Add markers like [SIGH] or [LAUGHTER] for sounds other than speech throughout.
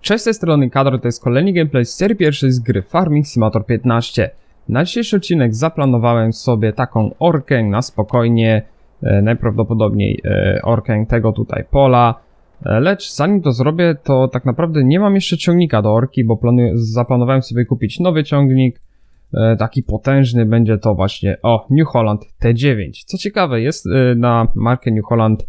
Cześć, z tej strony Kadro, to jest kolejny gameplay z serii pierwszej z gry Farming Simulator 15. Na dzisiejszy odcinek zaplanowałem sobie taką orkę na spokojnie, e, najprawdopodobniej e, orkę tego tutaj pola. E, lecz zanim to zrobię, to tak naprawdę nie mam jeszcze ciągnika do orki, bo planuję, zaplanowałem sobie kupić nowy ciągnik. E, taki potężny będzie to właśnie, o, New Holland T9. Co ciekawe, jest e, na markę New Holland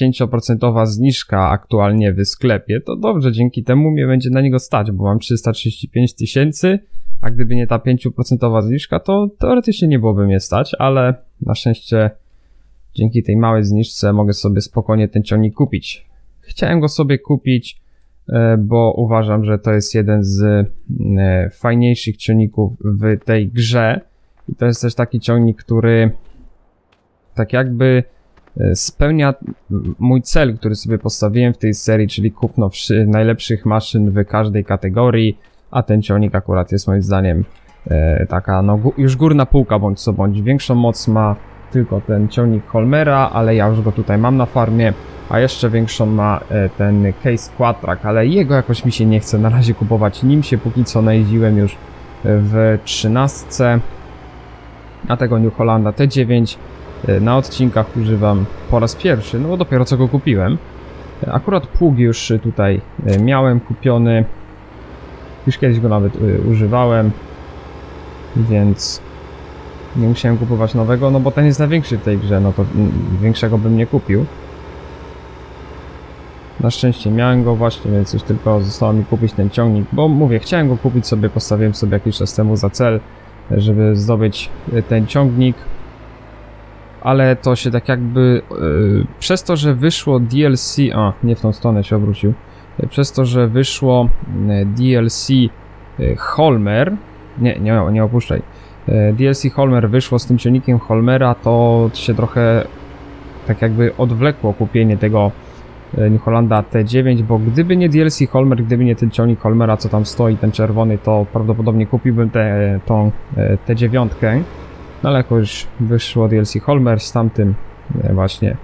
5% zniżka aktualnie w sklepie, to dobrze, dzięki temu mnie będzie na niego stać, bo mam 335 tysięcy, a gdyby nie ta 5% zniżka, to teoretycznie nie byłoby mnie stać, ale na szczęście dzięki tej małej zniżce mogę sobie spokojnie ten ciągnik kupić. Chciałem go sobie kupić, e, bo uważam, że to jest jeden z e, fajniejszych ciągników w tej grze i to jest też taki ciągnik, który tak jakby e, spełnia m- mój cel, który sobie postawiłem w tej serii, czyli kupno najlepszych maszyn w każdej kategorii, a ten ciągnik akurat jest moim zdaniem e, taka no już górna półka bądź co bądź. Większą moc ma tylko ten ciągnik Holmera, ale ja już go tutaj mam na farmie, a jeszcze większą ma e, ten Case Quattrak, ale jego jakoś mi się nie chce na razie kupować. Nim się póki co najeździłem już w 13, a tego New Hollanda T9 e, na odcinkach używam po raz pierwszy, no bo dopiero co go kupiłem. E, Akurat pług już tutaj e, miałem kupiony, już kiedyś go nawet e, używałem, więc nie musiałem kupować nowego, no bo ten jest największy w tej grze, no to mm, większego bym nie kupił. Na szczęście miałem go właśnie, więc już tylko zostało mi kupić ten ciągnik, bo mówię, chciałem go kupić sobie, postawiłem sobie jakiś czas temu za cel, żeby zdobyć e, ten ciągnik, ale to się tak jakby yy, przez to, że wyszło DLC, a nie w tą stronę się obrócił, E, przez to, że wyszło DLC yy, Holmer, nie, nie, nie opuszczaj, E, DLC Holmer wyszło z tym ciągnikiem Holmera, to się trochę tak jakby odwlekło kupienie tego e, New Hollanda T9, bo gdyby nie DLC Holmer, gdyby nie ten ciągnik Holmera, co tam stoi, ten czerwony, to prawdopodobnie kupiłbym tę tą e, T9. No ale jako już wyszło DLC Holmer z tamtym e, właśnie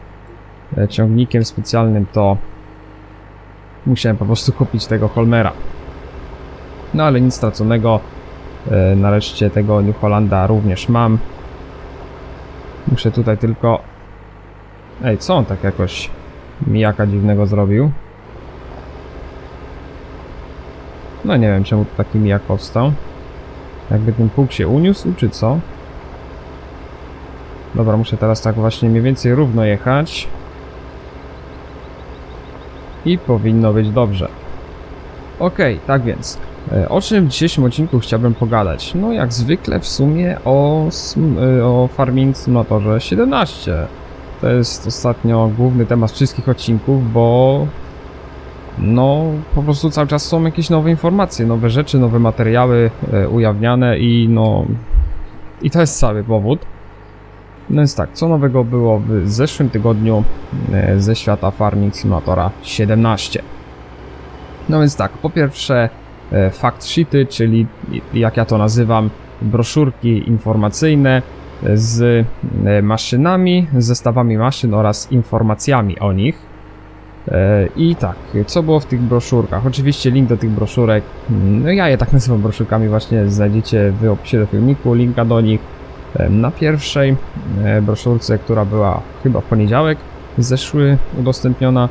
e, ciągnikiem specjalnym, to musiałem po prostu kupić tego Holmera. No ale nic straconego. E, Nareszcie tego New Hollanda również mam. Muszę tutaj tylko... Ej, co on tak jakoś mijaka dziwnego zrobił? No nie wiem, czemu taki mijak powstał. Jakby ten pług się uniósł, czy co? Dobra, muszę teraz tak właśnie mniej więcej równo jechać. I powinno być dobrze. Okej, tak więc. E, O czym w dzisiejszym odcinku chciałbym pogadać? No jak zwykle w sumie o, e, o Farming Simulatorze 17. To jest ostatnio główny temat wszystkich odcinków, bo no po prostu cały czas są jakieś nowe informacje, nowe rzeczy, nowe materiały e, ujawniane i no i to jest cały powód. No więc tak, co nowego było w zeszłym tygodniu e, ze świata Farming Simulatora 17? No więc tak, po pierwsze e, fact sheety, czyli jak ja to nazywam, broszurki informacyjne z e, maszynami, zestawami maszyn oraz informacjami o nich. I tak, co było w tych broszurkach? Oczywiście link do tych broszurek, mm, no ja je tak nazywam broszurkami, właśnie znajdziecie w opisie do filmiku linka do nich. Na pierwszej e, broszurce, która była chyba w poniedziałek zeszły udostępniona,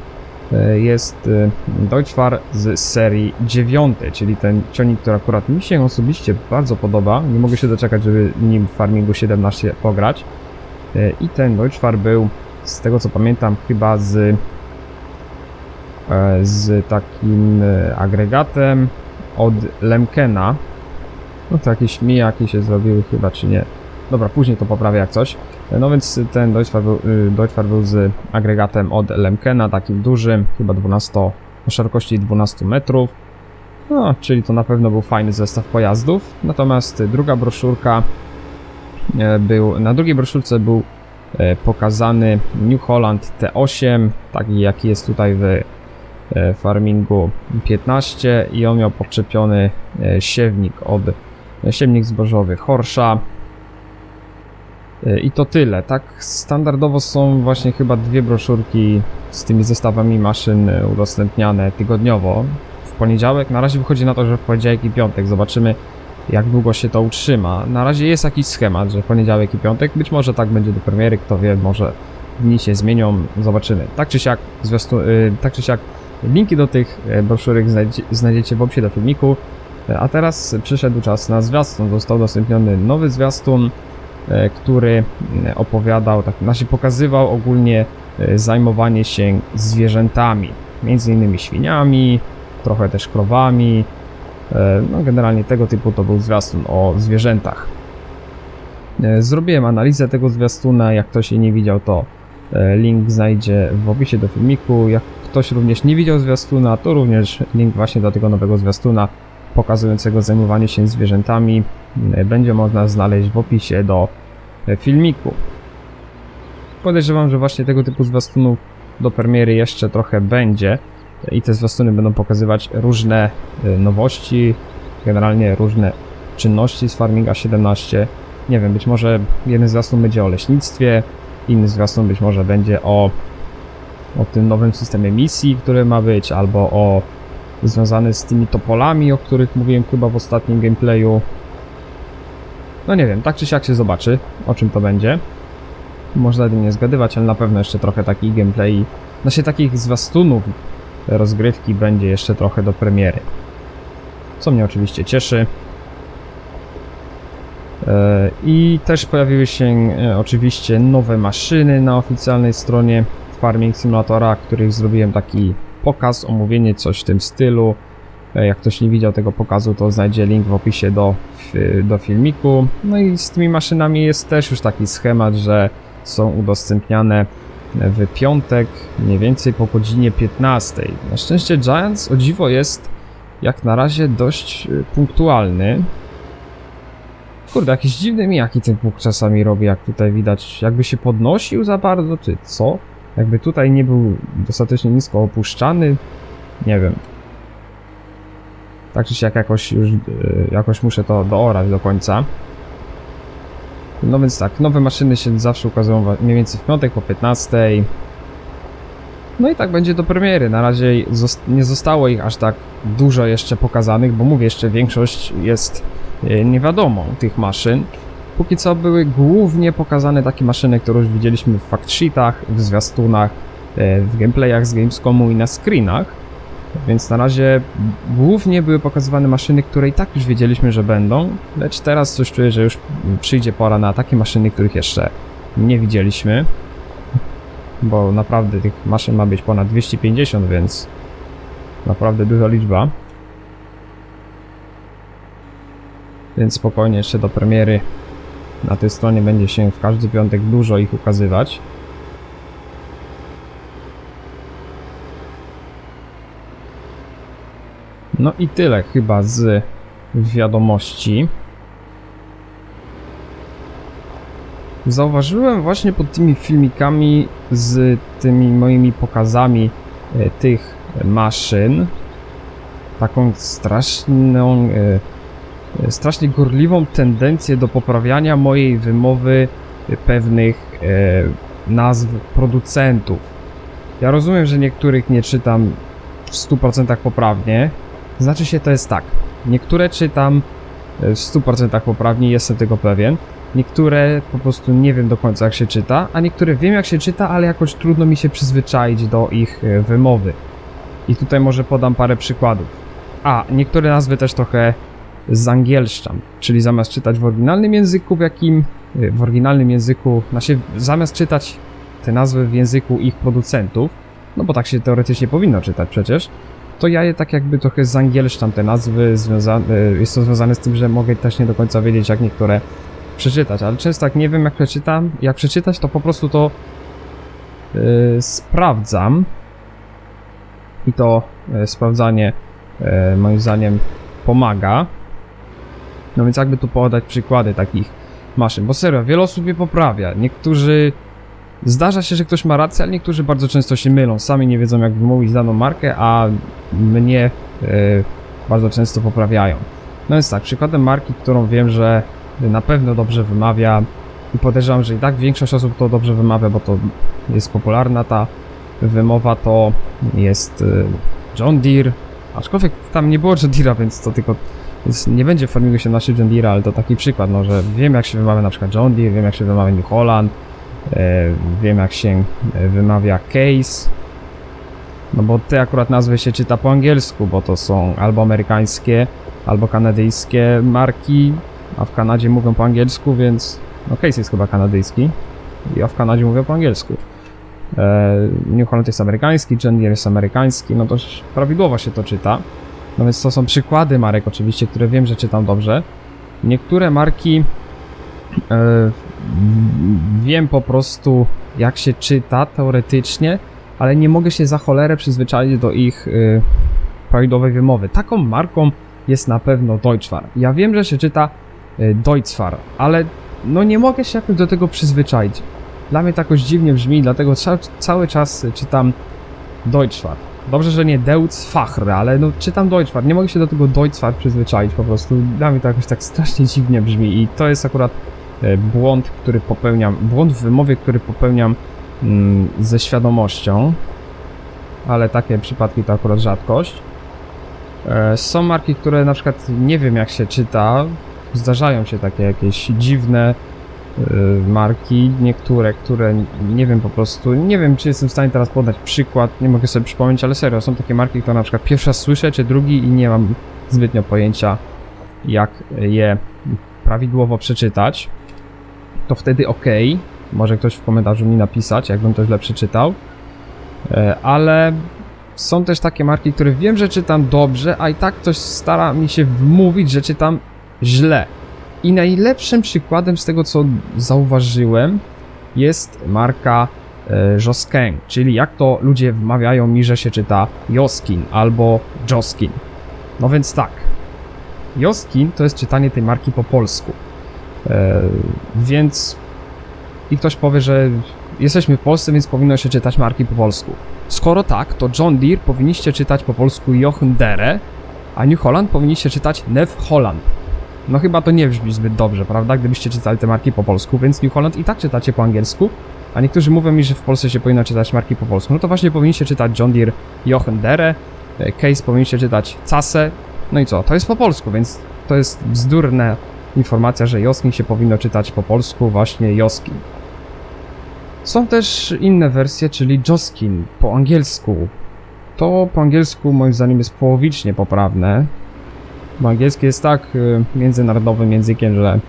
e, jest e, Deutschfar z serii 9, czyli ten ciągnik, który akurat mi się osobiście bardzo podoba. Nie mogę się doczekać, żeby nim w Farmingu 17 pograć. I ten Deutschfar był, z tego co pamiętam, chyba z, z takim agregatem od Lemkena. No to jakieś mijaki się zrobiły chyba, czy nie. Dobra, później to poprawię jak coś. No więc ten Deutschfar był, y, był z agregatem od Lemkena, takim dużym, chyba 12, o szerokości 12 metrów. No, czyli to na pewno był fajny zestaw pojazdów. Natomiast druga broszurka e, był, na drugiej broszurce był e, pokazany New Holland T8, taki jaki jest tutaj w e, Farmingu 15 i on miał podczepiony siewnik od siewnik zbożowy Horsza I to tyle. Tak standardowo są właśnie chyba dwie broszurki z tymi zestawami maszyn udostępniane tygodniowo. W poniedziałek, na razie wychodzi na to, że w poniedziałek i piątek. Zobaczymy jak długo się to utrzyma. Na razie jest jakiś schemat, że poniedziałek i piątek. Być może tak będzie do premiery, kto wie, może dni się zmienią, zobaczymy. Tak czy siak, zwiastu, y, tak czy siak linki do tych e, broszurek znajdzie, znajdziecie w opisie do filmiku. E, A teraz przyszedł czas na zwiastun. Został udostępniony nowy zwiastun, który mm, opowiadał, tak, znaczy pokazywał ogólnie e, zajmowanie się zwierzętami, między innymi świniami, trochę też krowami. E, No, generalnie tego typu to był zwiastun o zwierzętach. E, Zrobiłem analizę tego zwiastuna, jak ktoś jej nie widział, to e, link znajdzie w opisie do filmiku. Jak ktoś również nie widział zwiastuna, to również link właśnie do tego nowego zwiastuna pokazującego zajmowanie się zwierzętami e, będzie można znaleźć w opisie do e, filmiku. Podejrzewam, że właśnie tego typu zwiastunów do premiery jeszcze trochę będzie i te zwiastuny będą pokazywać różne e, nowości, generalnie różne czynności z Farminga 17. Nie wiem, być może jeden zwiastun będzie o leśnictwie, inny zwiastun być może będzie o, o tym nowym systemie misji, który ma być, albo o związany z tymi topolami, o których mówiłem chyba w ostatnim gameplayu. No nie wiem, tak czy siak się zobaczy, o czym to będzie. Można tym nie zgadywać, ale na pewno jeszcze trochę takich gameplay, znaczy takich zwiastunów rozgrywki będzie jeszcze trochę do premiery. Co mnie oczywiście cieszy. E, I też pojawiły się e, oczywiście nowe maszyny na oficjalnej stronie Farming Simulatora, których zrobiłem taki pokaz, omówienie, coś w tym stylu. E, Jak ktoś nie widział tego pokazu, to znajdzie link w opisie do, do filmiku. No i z tymi maszynami jest też już taki schemat, że są udostępniane w piątek, mniej więcej po godzinie 15. Na szczęście Giants o dziwo jest jak na razie dość y, punktualny. Kurde, jakiś dziwny mijaki ten pług czasami robi, jak tutaj widać. Jakby się podnosił za bardzo, czy co? Jakby tutaj nie był dostatecznie nisko opuszczany. Nie wiem. Tak czy siak jakoś już, y, jakoś muszę to doorać do końca. No więc tak, nowe maszyny się zawsze ukazują mniej więcej w piątek po 15. No i tak będzie do premiery. Na razie nie zostało ich aż tak dużo jeszcze pokazanych, bo mówię, jeszcze większość jest e, niewiadomą tych maszyn. Póki co były głównie pokazane takie maszyny, które już widzieliśmy w fact sheetach, w zwiastunach, e, w gameplayach z Gamescomu i na screenach. Więc na razie głównie były pokazywane maszyny, które i tak już wiedzieliśmy, że będą, lecz teraz coś czuję, że już przyjdzie pora na takie maszyny, których jeszcze nie widzieliśmy. Bo naprawdę tych maszyn ma być ponad 250, więc naprawdę duża liczba. Więc spokojnie jeszcze do premiery na tej stronie będzie się w każdy piątek dużo ich ukazywać. No i tyle chyba z wiadomości. Zauważyłem właśnie pod tymi filmikami z tymi moimi pokazami e, tych maszyn taką straszną, e, strasznie gorliwą tendencję do poprawiania mojej wymowy e, pewnych e, nazw producentów. Ja rozumiem, że niektórych nie czytam w 100% poprawnie. Znaczy się to jest tak. Niektóre czytam e, w 100% poprawnie, jestem tego pewien. Niektóre po prostu nie wiem do końca jak się czyta, a niektóre wiem jak się czyta, ale jakoś trudno mi się przyzwyczaić do ich e, wymowy. I tutaj może podam parę przykładów. A, niektóre nazwy też trochę zangielszczam, czyli zamiast czytać w oryginalnym języku, w jakim e, w oryginalnym języku, znaczy zamiast czytać te nazwy w języku ich producentów, no bo tak się teoretycznie powinno czytać przecież, to ja je tak jakby trochę zangielszczam te nazwy, związane, jest to związane z tym, że mogę też nie do końca wiedzieć jak niektóre przeczytać, ale często jak nie wiem jak przeczytam, jak przeczytać to po prostu to yy, sprawdzam. I to yy, sprawdzanie yy, moim zdaniem pomaga. No więc jakby tu podać przykłady takich maszyn, bo serio, wiele osób je poprawia, niektórzy Zdarza się, że ktoś ma rację, ale niektórzy bardzo często się mylą. Sami nie wiedzą, jak wymówić daną markę, a mnie e, bardzo często poprawiają. No więc tak, przykładem marki, którą wiem, że na pewno dobrze wymawia, i podejrzewam, że i tak większość osób to dobrze wymawia, bo to jest popularna ta wymowa, to jest y, John Deere, aczkolwiek tam nie było John Deere'a, więc to tylko więc nie będzie Farmingu 17 John Deere'a, ale to taki przykład, no, że wiem jak się wymawia na przykład John Deere, wiem jak się wymawia New Holland, e, wiem jak się e, wymawia Case, no bo te akurat nazwy się czyta po angielsku, bo to są albo amerykańskie, albo kanadyjskie marki, a w Kanadzie mówią po angielsku, więc no Case jest chyba kanadyjski, a w Kanadzie mówią po angielsku. E, New Holland jest amerykański, John Deere jest amerykański, no to prawidłowo się to czyta. No więc to są przykłady marek oczywiście, które wiem, że czytam dobrze. Niektóre marki e, wiem po prostu jak się czyta teoretycznie, ale nie mogę się za cholerę przyzwyczaić do ich y, prawidłowej wymowy. Taką marką jest na pewno Deutschfar. Ja wiem, że się czyta y, Deutschfar, ale no nie mogę się jakoś do tego przyzwyczaić. Dla mnie to jakoś dziwnie brzmi, dlatego ca cały czas czytam Deutschfar. Dobrze, że nie Deutschfachr, ale no czytam Deutschfar. Nie mogę się do tego Deutschfar przyzwyczaić po prostu. Dla mnie to jakoś tak strasznie dziwnie brzmi i to jest akurat e, błąd, który popełniam, błąd w wymowie, który popełniam mm, ze świadomością, ale takie przypadki to akurat rzadkość. E, Są marki, które na przykład nie wiem jak się czyta, zdarzają się takie jakieś dziwne marki, niektóre, które nie wiem po prostu, nie wiem czy jestem w stanie teraz podać przykład, nie mogę sobie przypomnieć, ale serio, są takie marki, które na przykład pierwszy raz słyszę, czy drugi i nie mam zbytnio pojęcia jak je prawidłowo przeczytać, to wtedy ok, może ktoś w komentarzu mi napisać, jakbym to źle przeczytał, E, ale są też takie marki, które wiem, że czytam dobrze, a i tak ktoś stara mi się wmówić, że czytam źle. I najlepszym przykładem z tego, co zauważyłem, jest marka e, Joskin, czyli jak to ludzie wmawiają mi, że się czyta Joskin albo Joskin. No więc tak, Joskin to jest czytanie tej marki po polsku. E, więc i ktoś powie, że jesteśmy w Polsce, więc powinno się czytać marki po polsku. Skoro tak, to John Deere powinniście czytać po polsku Jochen Dere, a New Holland powinniście czytać Nev Holland. No chyba to nie brzmi zbyt dobrze, prawda? Gdybyście czytali te marki po polsku, więc New Holland i tak czytacie po angielsku, a niektórzy mówią mi, że w Polsce się powinno czytać marki po polsku. No to właśnie powinniście czytać John Deere Jochen Dere, e, Case powinniście czytać Case, no i co? To jest po polsku, więc to jest bzdurna informacja, że Joskin się powinno czytać po polsku, właśnie Joskin. Są też inne wersje, czyli Joskin po angielsku. To po angielsku moim zdaniem jest połowicznie poprawne. Bo angielski jest tak y, międzynarodowym językiem, że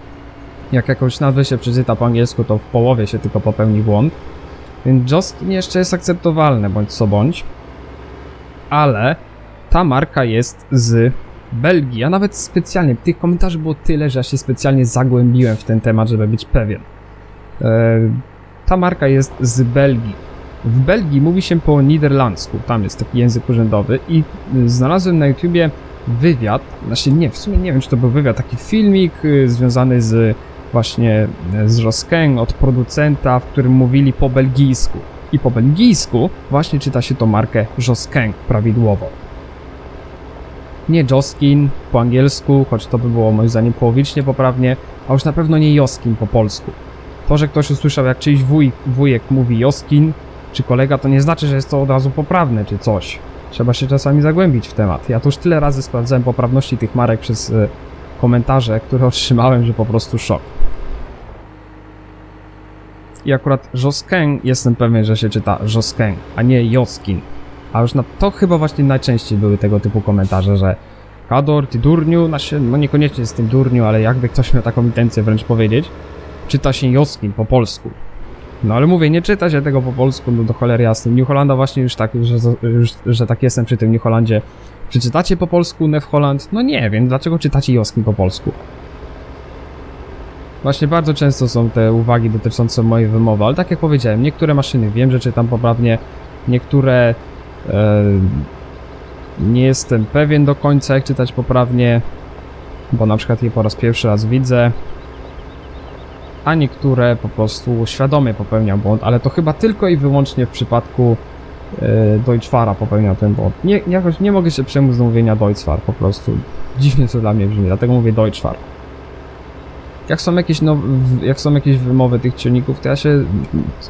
jak jakąś nazwę się przeczyta po angielsku, to w połowie się tylko popełni błąd. Więc Joskin jeszcze jest akceptowalne, bądź co bądź. Ale ta marka jest z Belgii. Ja nawet specjalnie, tych komentarzy było tyle, że ja się specjalnie zagłębiłem w ten temat, żeby być pewien. E, ta marka jest z Belgii. W Belgii mówi się po niderlandzku, tam jest taki język urzędowy i znalazłem na YouTubie wywiad, znaczy nie, w sumie nie wiem czy to był wywiad, taki filmik y, związany z właśnie y, z Josquin od producenta, w którym mówili po belgijsku. I po belgijsku właśnie czyta się to markę Josquin prawidłowo. Nie Joskin po angielsku, choć to by było moim zdaniem połowicznie poprawnie, a już na pewno nie Joskin po polsku. To, że ktoś usłyszał, jak czyjś wuj, wujek mówi Joskin, czy kolega, to nie znaczy, że jest to od razu poprawne, czy coś. Trzeba się czasami zagłębić w temat. Ja tu już tyle razy sprawdzałem poprawności tych marek przez y, komentarze, które [LAUGHS] otrzymałem, że po prostu szok. I akurat Josquin jestem pewien, że się czyta Josquin, a nie Joskin. A już na to chyba właśnie najczęściej były tego typu komentarze, że Kador, ty durniu, znaczy, no niekoniecznie z tym durniu, ale jakby ktoś miał taką intencję wręcz powiedzieć, czyta się Joskin po polsku. No ale mówię, nie czyta się tego po polsku, no do cholery jasnej. New Hollanda właśnie już tak, że, już, że tak jestem przy tym New Hollandzie. Przeczytacie po polsku Nev Holland? No nie wiem, dlaczego czytacie Joskin po polsku? Właśnie bardzo często są te uwagi dotyczące mojej wymowy, ale tak jak powiedziałem, niektóre maszyny wiem, że czytam poprawnie, niektóre e, nie jestem pewien do końca jak czytać poprawnie, bo na przykład je po raz pierwszy raz widzę, a niektóre po prostu świadomie popełniam błąd, ale to chyba tylko i wyłącznie w przypadku e, Deutschfara popełniam ten błąd. Nie, jakoś nie mogę się przemóc do mówienia Deutschfar po prostu. Dziwnie to dla mnie brzmi, dlatego mówię Deutschfar. jak są jakieś, now, w- jak są jakieś wymowy tych ciągników, to ja się,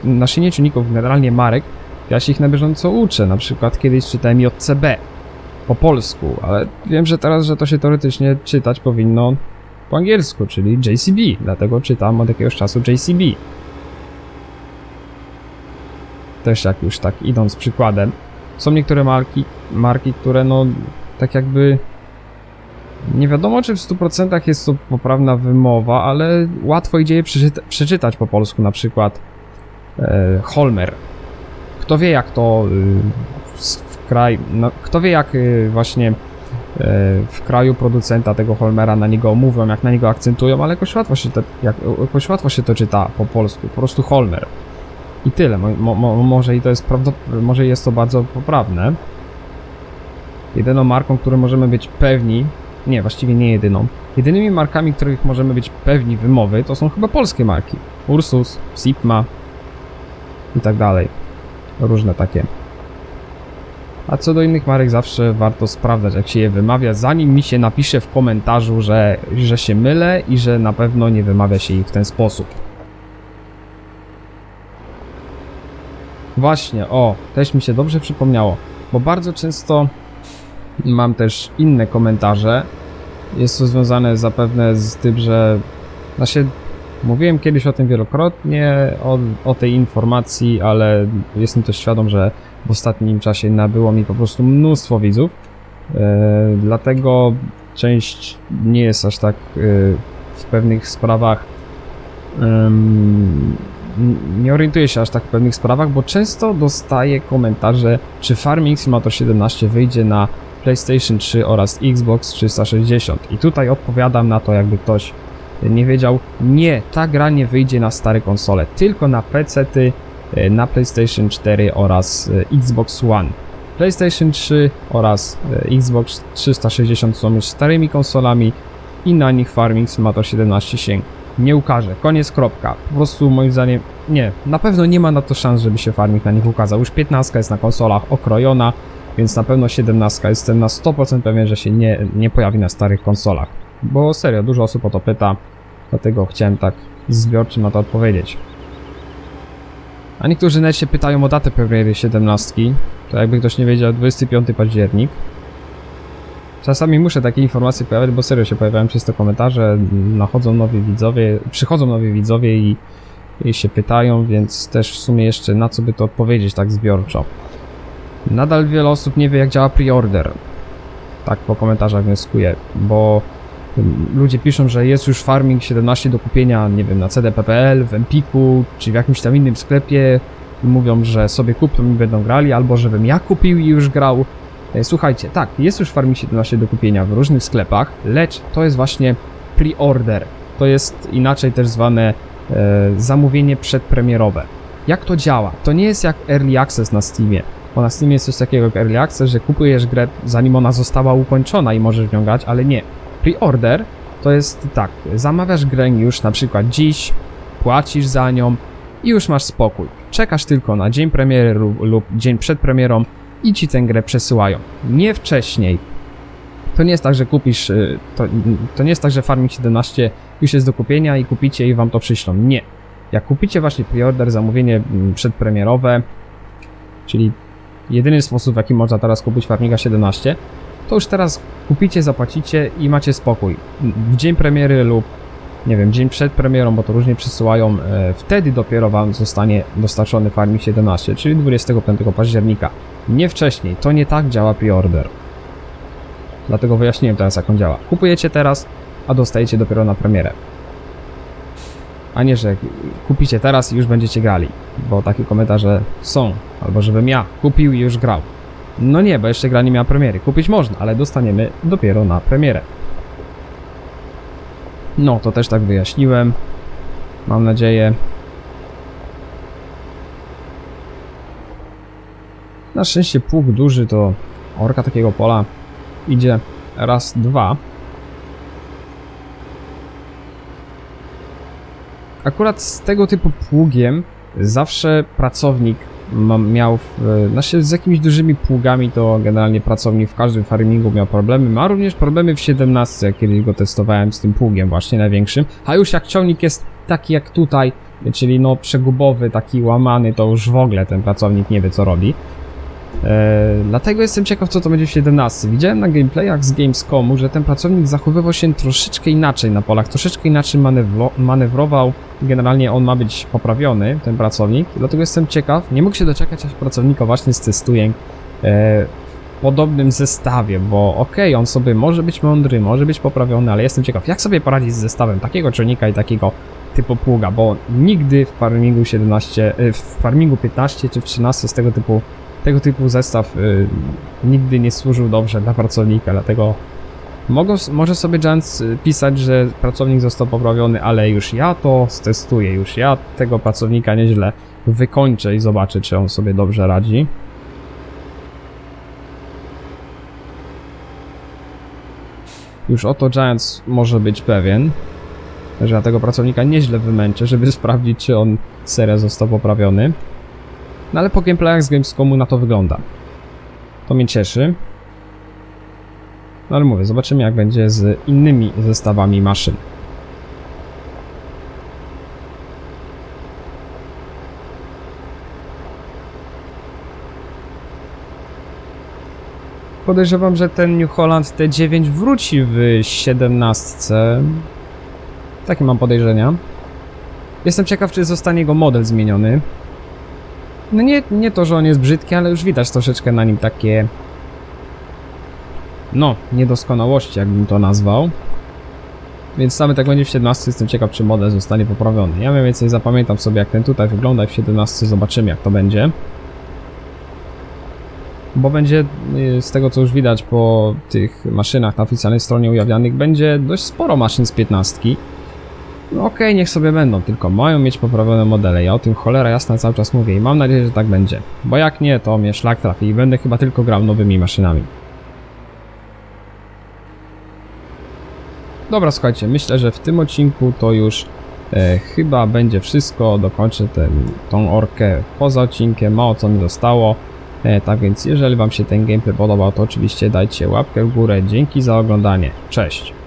na szynie generalnie marek, ja się ich na bieżąco uczę. Na przykład kiedyś czytałem JCB po polsku, ale wiem, że teraz, że to się teoretycznie czytać powinno po angielsku, czyli JCB, dlatego czytam od jakiegoś czasu JCB. Też jak już tak idąc przykładem, są niektóre marki, marki, które no tak jakby nie wiadomo, czy w 100% jest to poprawna wymowa, ale łatwo idzie je przeczyta przeczytać po polsku, na przykład e, Holmer. Kto wie, jak to y, w, kraj, no, kto wie, jak y, właśnie w kraju producenta tego Holmera na niego mówią, jak na niego akcentują, ale jakoś łatwo się to, jak, jakoś łatwo się to czyta po polsku, po prostu Holmer. I tyle. Mo, mo, może i to jest może jest to bardzo poprawne. Jedyną marką, której możemy być pewni, nie, właściwie nie jedyną. Jedynymi markami, których możemy być pewni wymowy, to są chyba polskie marki. Ursus, Sipma i tak dalej. Różne takie. A co do innych marek zawsze warto sprawdzać, jak się je wymawia, zanim mi się napisze w komentarzu, że, że się mylę i że na pewno nie wymawia się ich w ten sposób. Właśnie, o, też mi się dobrze przypomniało, bo bardzo często mam też inne komentarze. Jest to związane zapewne z tym, że znaczy, mówiłem kiedyś o tym wielokrotnie, o, o tej informacji, ale jestem też świadom, że w ostatnim czasie nabyło mi po prostu mnóstwo widzów. E, dlatego część nie jest aż tak e, w pewnych sprawach. nie orientuję się aż tak w pewnych sprawach, bo często dostaję komentarze, czy Farming Simulator 17 wyjdzie na PlayStation 3 oraz Xbox 360. I tutaj odpowiadam na to, jakby ktoś nie wiedział. Nie, ta gra nie wyjdzie na stare konsole, tylko na PC-ty, na PlayStation 4 oraz e, Xbox One. PlayStation 3 oraz e, Xbox 360 są już starymi konsolami i na nich Farming Simulator 17 się nie ukaże. Koniec, kropka. Po prostu moim zdaniem nie, na pewno nie ma na to szans, żeby się Farming na nich ukazał. Już 15 jest na konsolach okrojona, więc na pewno 17 jestem na 100% pewien, że się nie, nie pojawi na starych konsolach. Bo serio, dużo osób o to pyta, dlatego chciałem tak zbiorczo na to odpowiedzieć. A niektórzy nawet się pytają o datę premiery 17. To jakby ktoś nie wiedział, 25 październik. Czasami muszę takie informacje pojawiać, bo serio się pojawiają często komentarze, nachodzą nowi widzowie, przychodzą nowi widzowie i, i się pytają, więc też w sumie jeszcze na co by to odpowiedzieć tak zbiorczo. Nadal wiele osób nie wie jak działa preorder. Tak po komentarzach wnioskuję, bo ludzie piszą, że jest już Farming 17 do kupienia, nie wiem, na CDPPL, w Empiku, czy w jakimś tam innym sklepie i mówią, że sobie kupią i będą grali, albo żebym ja kupił i już grał. E, Słuchajcie, tak, jest już Farming 17 do kupienia w różnych sklepach, lecz to jest właśnie pre-order. To jest inaczej też zwane e, zamówienie przedpremierowe. Jak to działa? To nie jest jak Early Access na Steamie. Bo na Steamie jest coś takiego jak Early Access, że kupujesz grę zanim ona została ukończona i możesz nią grać, ale nie. Pre-order to jest tak, zamawiasz grę już na przykład dziś, płacisz za nią i już masz spokój. Czekasz tylko na dzień premiery lub, dzień przed premierą i ci tę grę przesyłają. Nie wcześniej. To nie jest tak, że kupisz, y, to, to nie jest tak, że Farming 17 już jest do kupienia i kupicie i wam to przyślą. Nie. Jak kupicie właśnie preorder, zamówienie mm, przedpremierowe, czyli jedyny sposób, w jaki można teraz kupić Farminga 17, to już teraz kupicie, zapłacicie i macie spokój. W dzień premiery lub nie wiem, dzień przed premierą, bo to różnie przesyłają, e, wtedy dopiero wam zostanie dostarczony Farming 17, czyli 25 października. Nie wcześniej, to nie tak działa preorder. Dlatego wyjaśniłem teraz jak on działa. Kupujecie teraz, a dostajecie dopiero na premierę. A nie, że kupicie teraz i już będziecie grali, bo takie komentarze są, albo żebym ja kupił i już grał. No nie, bo jeszcze gra nie miała premiery. Kupić można, ale dostaniemy dopiero na premierę. No, to też tak wyjaśniłem. Mam nadzieję. Na szczęście pług duży to orka takiego pola idzie raz, dwa. Akurat z tego typu pługiem zawsze pracownik miał, znaczy z jakimiś dużymi pługami to generalnie pracownik w każdym farmingu miał problemy. Ma również problemy w 17, kiedy go testowałem z tym pługiem właśnie największym. A już jak ciągnik jest taki jak tutaj, czyli no przegubowy, taki łamany, to już w ogóle ten pracownik nie wie co robi. E, dlatego jestem ciekaw, co to będzie w 17. Widziałem na gameplayach z Gamescomu, że ten pracownik zachowywał się troszeczkę inaczej na polach, troszeczkę inaczej manewro- manewrował. Generalnie on ma być poprawiony, ten pracownik. Dlatego jestem ciekaw, nie mógł się doczekać, aż pracownika właśnie stestuję e, w podobnym zestawie, bo okej, on sobie może być mądry, może być poprawiony, ale jestem ciekaw, jak sobie poradzić z zestawem takiego czujnika i takiego typu pługa, bo nigdy w farmingu 17, e, w farmingu 15 czy w 13 z tego typu tego typu zestaw y, nigdy nie służył dobrze dla pracownika, dlatego mogą, może sobie Giants y, pisać, że pracownik został poprawiony, ale już ja to stestuję, już ja tego pracownika nieźle wykończę i zobaczę, czy on sobie dobrze radzi. Już o to Giants może być pewien, że ja tego pracownika nieźle wymęczę, żeby [LAUGHS] sprawdzić, czy on serio został poprawiony. No ale po gameplayach z Gamescomu na to wygląda. To mnie cieszy. No ale mówię, zobaczymy jak będzie z innymi zestawami maszyn. Podejrzewam, że ten New Holland T9 wróci w 17. Takie mam podejrzenia. Jestem ciekaw, czy zostanie jego model zmieniony. No nie, nie to, że on jest brzydki, ale już widać troszeczkę na nim takie... No, niedoskonałości, jakbym to nazwał. Więc nawet jak będzie w 17, jestem ciekaw, czy model zostanie poprawiony. Ja mniej więcej zapamiętam sobie, jak ten tutaj wygląda i w 17 zobaczymy, jak to będzie. Bo będzie, y, z tego co już widać po tych maszynach na oficjalnej stronie ujawnianych, będzie dość sporo maszyn z 15. No okej, niech sobie będą, tylko mają mieć poprawione modele. Ja o tym cholera jasna cały czas mówię i mam nadzieję, że tak będzie. Bo jak nie, to mnie szlak trafi i będę chyba tylko grał nowymi maszynami. Dobra, słuchajcie, myślę, że w tym odcinku to już e, chyba będzie wszystko. Dokończę ten, tą orkę poza odcinkiem, mało co mi zostało. E, tak więc jeżeli Wam się ten gameplay podobał, to oczywiście dajcie łapkę w górę. Dzięki za oglądanie. Cześć!